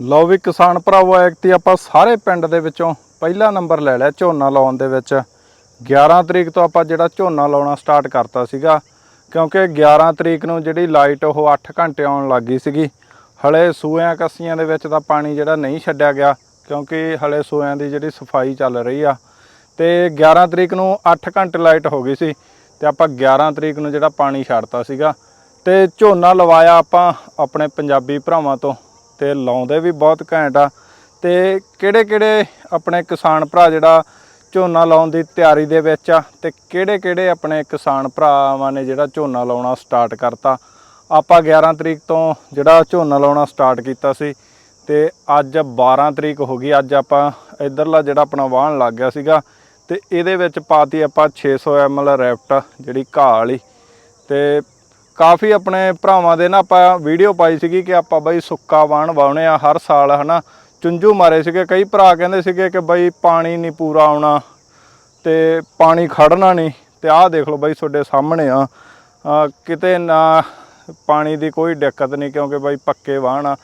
ਲਓ ਵੀ ਕਿਸਾਨ ਭਰਾਵੋ ਐਕਤੀ ਆਪਾਂ ਸਾਰੇ ਪਿੰਡ ਦੇ ਵਿੱਚੋਂ ਪਹਿਲਾ ਨੰਬਰ ਲੈ ਲਿਆ ਝੋਨਾ ਲਾਉਣ ਦੇ ਵਿੱਚ। 11 ਤਰੀਕ ਤੋਂ ਆਪਾਂ ਜਿਹੜਾ ਝੋਨਾ ਲਾਉਣਾ ਸਟਾਰਟ ਕਰਤਾ ਸੀਗਾ, ਕਿਉਂਕਿ 11 ਤਰੀਕ ਨੂੰ ਜਿਹੜੀ ਲਾਈਟ ਉਹ 8 ਘੰਟੇ ਆਉਣ ਲੱਗੀ ਸੀਗੀ। ਹਲੇ ਸੂਆਂ ਕੱਸੀਆਂ ਦੇ ਵਿੱਚ ਤਾਂ ਪਾਣੀ ਜਿਹੜਾ ਨਹੀਂ ਛੱਡਿਆ ਗਿਆ, ਕਿਉਂਕਿ ਹਲੇ ਸੂਇਆਂ ਦੀ ਜਿਹੜੀ ਸਫ਼ਾਈ ਚੱਲ ਰਹੀ ਆ। ਤੇ 11 ਤਰੀਕ ਨੂੰ 8 ਘੰਟੇ ਲਾਈਟ ਹੋ ਗਈ ਸੀ ਤੇ ਆਪਾਂ 11 ਤਰੀਕ ਨੂੰ ਜਿਹੜਾ ਪਾਣੀ ਛੱਡਤਾ ਸੀਗਾ। ਤੇ ਝੋਨਾ ਲਵਾਇਆ ਆਪਾਂ ਆਪਣੇ ਪੰਜਾਬੀ ਭਰਾਵਾਂ ਤੋਂ। ਤੇ ਲਾਉਂਦੇ ਵੀ ਬਹੁਤ ਘੈਂਟ ਆ। ਤੇ ਕਿਹੜੇ ਕਿਹੜੇ ਆਪਣੇ ਕਿਸਾਨ ਭਰਾ ਜਿਹੜਾ ਝੋਨਾ ਲਾਉਣ ਦੀ ਤਿਆਰੀ ਦੇ ਵਿੱਚ ਆ? ਤੇ ਕਿਹੜੇ ਕਿਹੜੇ ਆਪਣੇ ਕਿਸਾਨ ਭਰਾਵਾਂ ਨੇ ਜਿਹੜਾ ਝੋਨਾ ਲਾਉਣਾ ਸਟਾਰਟ ਕਰਤਾ? ਆਪਾਂ 11 ਤਰੀਕ ਤੋਂ ਜਿਹੜਾ ਝੋਨਾ ਲਾਉਣਾ ਸਟਾਰਟ ਕੀਤਾ ਸੀ ਤੇ ਅੱਜ 12 ਤਰੀਕ ਹੋ ਗਈ। ਅੱਜ ਆਪਾਂ ਇਧਰਲਾ ਜਿਹੜਾ ਆਪਣਾ ਵਾਹਣ ਲੱਗ ਗਿਆ ਸੀਗਾ ਤੇ ਇਹਦੇ ਵਿੱਚ ਪਾਤੀ ਆਪਾਂ 600 ml ਰੈਫਟ ਜਿਹੜੀ ਘਾਹ ਵਾਲੀ। ਤੇ ਕਾਫੀ ਆਪਣੇ ਭਰਾਵਾਂ ਦੇ ਨਾ ਆਪਾਂ ਵੀਡੀਓ ਪਾਈ ਸੀਗੀ ਕਿ ਆਪਾਂ ਬਈ ਸੁੱਕਾ ਵਾਣ ਵਾਉਣੇ ਆ ਹਰ ਸਾਲ, ਹਨਾ? ਚੁੰਝੂ ਮਾਰੇ ਸੀਗੇ, ਕਈ ਭਰਾ ਕਹਿੰਦੇ ਸੀਗੇ ਕਿ ਬਈ ਪਾਣੀ ਨਹੀਂ ਪੂਰਾ ਆਉਣਾ ਤੇ ਪਾਣੀ ਖੜਨਾ ਨਹੀਂ ਤੇ ਆਹ ਦੇਖ ਲਓ ਬਈ ਤੁਹਾਡੇ ਸਾਹਮਣੇ ਆ। ਕਿਤੇ ਨਾ ਪਾਣੀ ਦੀ ਕੋਈ ਦਿੱਕਤ ਨਹੀਂ ਕਿਉਂਕਿ ਬਈ ਪੱਕੇ ਵਾਹਣ ਆ,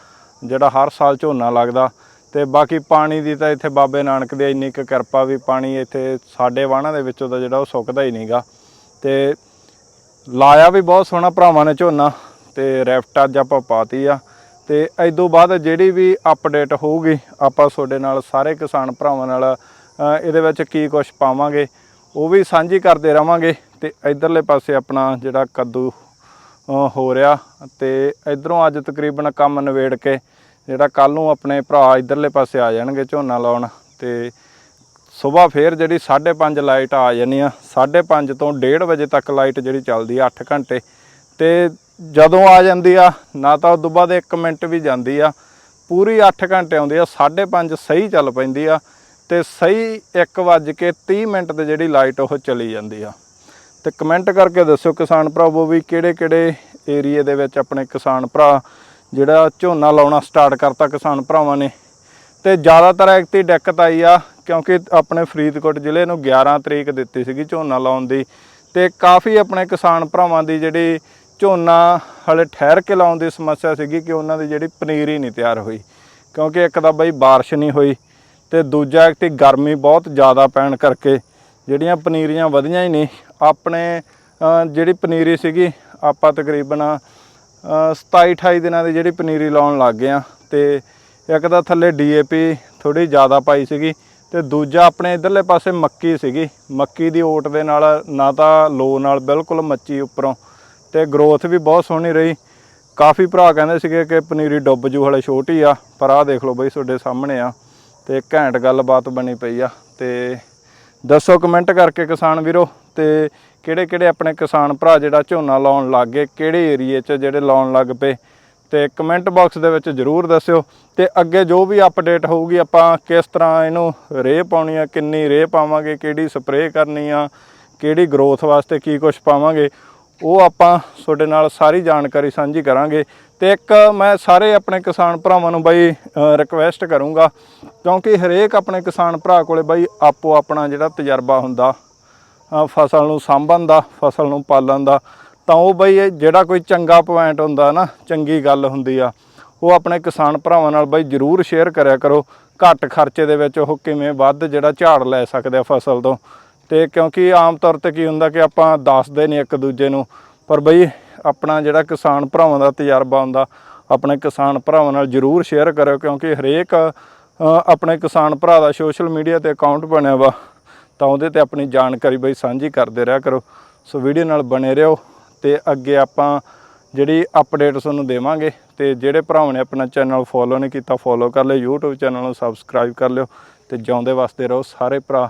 ਜਿਹੜਾ ਹਰ ਸਾਲ ਝੋਨਾ ਲੱਗਦਾ ਤੇ ਬਾਕੀ ਪਾਣੀ ਦੀ ਤਾਂ ਇੱਥੇ ਬਾਬੇ ਨਾਨਕ ਦੀ ਇੰਨੀ ਕੁ ਕਿਰਪਾ ਵੀ ਪਾਣੀ ਇੱਥੇ ਸਾਡੇ ਵਾਹਣਾਂ ਦੇ ਵਿੱਚੋਂ ਤਾਂ ਜਿਹੜਾ ਉਹ ਸੁੱਕਦਾ ਹੀ ਨਹੀਂਗਾ ਤੇ ਲਾਇਆ ਵੀ ਬਹੁਤ ਸੋਹਣਾ ਭਰਾਵਾਂ ਨੇ ਝੋਨਾ ਤੇ ਰੈਫਟ ਅੱਜ ਆਪਾਂ ਪਾਤੀ ਆ। ਤੇ ਤੋਂ ਬਾਅਦ ਜਿਹੜੀ ਵੀ ਅਪਡੇਟ ਹੋਊਗੀ, ਆਪਾਂ ਤੁਹਾਡੇ ਨਾਲ ਸਾਰੇ ਕਿਸਾਨ ਭਰਾਵਾਂ ਨਾਲ ਇਹਦੇ ਵਿੱਚ ਕੀ ਕੁਝ ਪਾਵਾਂਗੇ, ਉਹ ਵੀ ਸਾਂਝੀ ਕਰਦੇ ਰਵਾਂਗੇ। ਤੇ ਇਧਰਲੇ ਪਾਸੇ ਆਪਣਾ ਜਿਹੜਾ ਕੱਦੂ ਹੋ ਰਿਹਾ ਤੇ ਇਧਰੋਂ ਅੱਜ ਤਕਰੀਬਨ ਕੰਮ ਨਵੇੜ ਕੇ ਜਿਹੜਾ ਕੱਲ ਨੂੰ ਆਪਣੇ ਭਰਾ ਇਧਰਲੇ ਪਾਸੇ ਆ ਜਾਣਗੇ ਝੋਨਾ ਲਾਉਣ। ਤੇ ਸਵੇਰ ਫੇਰ ਜਿਹੜੀ 5:30 ਲਾਈਟ ਆ ਜਾਣੀ ਆ 5:30 ਤੋਂ 1:30 ਵਜੇ ਤੱਕ ਲਾਈਟ ਜਿਹੜੀ ਚੱਲਦੀ ਆ 8 ਘੰਟੇ। ਤੇ ਜਦੋਂ ਆ ਜਾਂਦੀ ਆ, ਨਾ ਤਾਂ ਉਦੋਂ ਬਾਅਦ 1 ਮਿੰਟ ਵੀ ਜਾਂਦੀ ਆ। ਪੂਰੀ 8 ਘੰਟੇ ਆਉਂਦੀ ਆ 5:30 ਸਹੀ ਚੱਲ ਪੈਂਦੀ ਆ ਤੇ ਸਹੀ 1:30 ਮਿੰਟ ਤੇ ਜਿਹੜੀ ਲਾਈਟ ਉਹ ਚਲੀ ਜਾਂਦੀ ਆ। ਤੇ ਕਮੈਂਟ ਕਰਕੇ ਦੱਸਿਓ ਕਿਸਾਨ ਭਰਾਵੋ ਵੀ ਕਿਹੜੇ ਕਿਹੜੇ ਏਰੀਏ ਦੇ ਵਿੱਚ ਆਪਣੇ ਕਿਸਾਨ ਭਰਾ ਜਿਹੜਾ ਝੋਨਾ ਲਾਉਣਾ ਸਟਾਰਟ ਕਰਤਾ ਕਿਸਾਨ ਭਰਾਵਾਂ ਨੇ। ਤੇ ਜ਼ਿਆਦਾਤਰ ਐਕਤੀ ਦਿੱਕਤ ਆਈ ਆ ਕਿਉਂਕਿ ਆਪਣੇ ਫਰੀਦਕੋਟ ਜ਼ਿਲ੍ਹੇ ਨੂੰ 11 ਤਰੀਕ ਦਿੱਤੀ ਸੀਗੀ ਝੋਨਾ ਲਾਉਣ ਦੀ ਤੇ ਕਾਫੀ ਆਪਣੇ ਕਿਸਾਨ ਭਰਾਵਾਂ ਦੀ ਜਿਹੜੀ ਝੋਨਾ ਹਲੇ ਠਹਿਰ ਕੇ ਲਾਉਣ ਦੀ ਸਮੱਸਿਆ ਸੀਗੀ ਕਿ ਉਹਨਾਂ ਦੀ ਜਿਹੜੀ ਪਨੀਰ ਹੀ ਨਹੀਂ ਤਿਆਰ ਹੋਈ। ਕਿਉਂਕਿ ਇੱਕ ਤਾਂ ਬਈ ਬਾਰਿਸ਼ ਨਹੀਂ ਹੋਈ ਤੇ ਦੂਜਾ ਇੱਕ ਗਰਮੀ ਬਹੁਤ ਜ਼ਿਆਦਾ ਪੈਣ ਕਰਕੇ ਜਿਹੜੀਆਂ ਪਨੀਰੀਆਂ ਵਧੀਆਂ ਹੀ ਨਹੀਂ। ਆਪਣੇ ਜਿਹੜੀ ਪਨੀਰੀ ਸੀਗੀ, ਆਪਾਂ ਤਕਰੀਬਨ 27 28 ਦਿਨਾਂ ਦੀ ਜਿਹੜੀ ਪਨੀਰੀ ਲਾਉਣ ਲੱਗ ਗਏ ਆ ਤੇ ਇੱਕ ਤਾਂ ਥੱਲੇ ਡੀਏਪੀ ਥੋੜੀ ਜ਼ਿਆਦਾ ਪਾਈ ਸੀਗੀ ਤੇ ਦੂਜਾ ਆਪਣੇ ਇਧਰਲੇ ਪਾਸੇ ਮੱਕੀ ਸੀਗੀ। ਮੱਕੀ ਦੀ ਓਟ ਦੇ ਨਾਲ, ਨਾ ਤਾਂ ਲੋ ਨਾਲ, ਬਿਲਕੁਲ ਮੱਚੀ ਉੱਪਰੋਂ ਤੇ ਗਰੋਥ ਵੀ ਬਹੁਤ ਸੋਹਣੀ ਰਹੀ। ਕਾਫੀ ਭਰਾ ਕਹਿੰਦੇ ਸੀਗੇ ਕਿ ਪਨੀਰੀ ਡੁੱਬ ਜੂ, ਹਲੇ ਛੋਟੀ ਆ, ਪਰ ਆਹ ਦੇਖ ਲਓ ਬਈ ਤੁਹਾਡੇ ਸਾਹਮਣੇ ਆ ਤੇ ਘੈਂਟ ਗੱਲਬਾਤ ਬਣੀ ਪਈ ਆ ਤੇ ਦੱਸੋ ਕਮੈਂਟ ਕਰਕੇ ਕਿਸਾਨ ਵੀਰੋ ਤੇ ਕਿਹੜੇ ਕਿਹੜੇ ਆਪਣੇ ਕਿਸਾਨ ਭਰਾ ਜਿਹੜਾ ਝੋਨਾ ਲਾਉਣ ਲੱਗ ਗਏ, ਕਿਹੜੇ ਏਰੀਏ 'ਚ ਜਿਹੜੇ ਲਾਉਣ ਲੱਗ ਪਏ ਤੇ ਕਮੈਂਟ ਬਾਕਸ ਦੇ ਵਿੱਚ ਜਰੂਰ ਦੱਸਿਓ ਤੇ ਅੱਗੇ ਜੋ ਵੀ ਅਪਡੇਟ ਹੋਊਗੀ ਆਪਾਂ ਕਿਸ ਤਰ੍ਹਾਂ ਇਹਨੂੰ ਰੇਹ ਪਾਉਣੀ ਆ, ਕਿੰਨੀ ਰੇਹ ਪਾਵਾਂਗੇ, ਕਿਹੜੀ ਸਪਰੇਅ ਕਰਨੀ ਆ, ਕਿਹੜੀ ਗਰੋਥ ਵਾਸਤੇ ਕੀ ਕੁਝ ਪਾਵਾਂਗੇ, ਉਹ ਆਪਾਂ ਤੁਹਾਡੇ ਨਾਲ ਸਾਰੀ ਜਾਣਕਾਰੀ ਸਾਂਝੀ ਕਰਾਂਗੇ। ਤੇ ਇੱਕ ਮੈਂ ਸਾਰੇ ਆਪਣੇ ਕਿਸਾਨ ਭਰਾਵਾਂ ਨੂੰ ਬਾਈ ਰਿਕਵੈਸਟ ਕਰੂੰਗਾ, ਕਿਉਂਕਿ ਹਰੇਕ ਆਪਣੇ ਕਿਸਾਨ ਭਰਾ ਕੋਲੇ ਬਾਈ ਆਪੋ ਆਪਣਾ ਜਿਹੜਾ ਤਜਰਬਾ ਹੁੰਦਾ ਫਸਲ ਨੂੰ ਸਾਂਭਣ ਦਾ, ਫਸਲ ਨੂੰ ਪਾਲਣ ਦਾ ਤਾਂ ਉਹ ਬਈ ਜਿਹੜਾ ਕੋਈ ਚੰਗਾ ਪੁਆਇੰਟ ਹੁੰਦਾ ਨਾ, ਚੰਗੀ ਗੱਲ ਹੁੰਦੀ ਆ, ਉਹ ਆਪਣੇ ਕਿਸਾਨ ਭਰਾਵਾਂ ਨਾਲ ਬਈ ਜਰੂਰ ਸ਼ੇਅਰ ਕਰਿਆ ਕਰੋ। ਘੱਟ ਖਰਚੇ ਦੇ ਵਿੱਚ ਉਹ ਕਿਵੇਂ ਵੱਧ ਜਿਹੜਾ ਝਾੜ ਲੈ ਸਕਦੇ ਆ ਫਸਲ ਤੋਂ। ਤੇ ਕਿਉਂਕਿ ਆਮ ਤੌਰ ਤੇ ਕੀ ਹੁੰਦਾ ਕਿ ਆਪਾਂ ਦੱਸਦੇ ਨਹੀਂ ਇੱਕ ਦੂਜੇ ਨੂੰ, ਪਰ ਬਈ ਆਪਣਾ ਜਿਹੜਾ ਕਿਸਾਨ ਭਰਾਵਾਂ ਦਾ ਤਜਰਬਾ ਹੁੰਦਾ, ਆਪਣੇ ਕਿਸਾਨ ਭਰਾਵਾਂ ਨਾਲ ਜਰੂਰ ਸ਼ੇਅਰ ਕਰਿਓ, ਕਿਉਂਕਿ ਹਰੇਕ ਆਪਣੇ ਕਿਸਾਨ ਭਰਾ ਦਾ ਸੋਸ਼ਲ ਮੀਡੀਆ ਤੇ ਅਕਾਊਂਟ ਬਣਿਆ ਵਾ, ਤਾਂ ਉਹਦੇ ਤੇ ਆਪਣੀ ਜਾਣਕਾਰੀ ਬਈ ਸਾਂਝੀ ਕਰਦੇ ਰਿਹਾ ਕਰੋ। ਸੋ ਵੀਡੀਓ ਨਾਲ ਬਣੇ ਰਹੋ। ਤੇ ਅੱਗੇ ਆਪਾਂ ਜਿਹੜੀ ਅਪਡੇਟ ਤੁਹਾਨੂੰ ਦੇਵਾਂਗੇ ਤੇ ਜਿਹੜੇ ਭਰਾਵਾਂ ਨੇ ਆਪਣਾ ਚੈਨਲ ਫੋਲੋ ਨਹੀਂ ਕੀਤਾ ਫੋਲੋ ਕਰ ਲਿਓ, YouTube ਚੈਨਲ ਨੂੰ ਸਬਸਕ੍ਰਾਈਬ ਕਰ ਲਿਓ ਤੇ ਜਿਉਂਦੇ ਵਸਦੇ ਰਹੋ ਸਾਰੇ ਭਰਾ।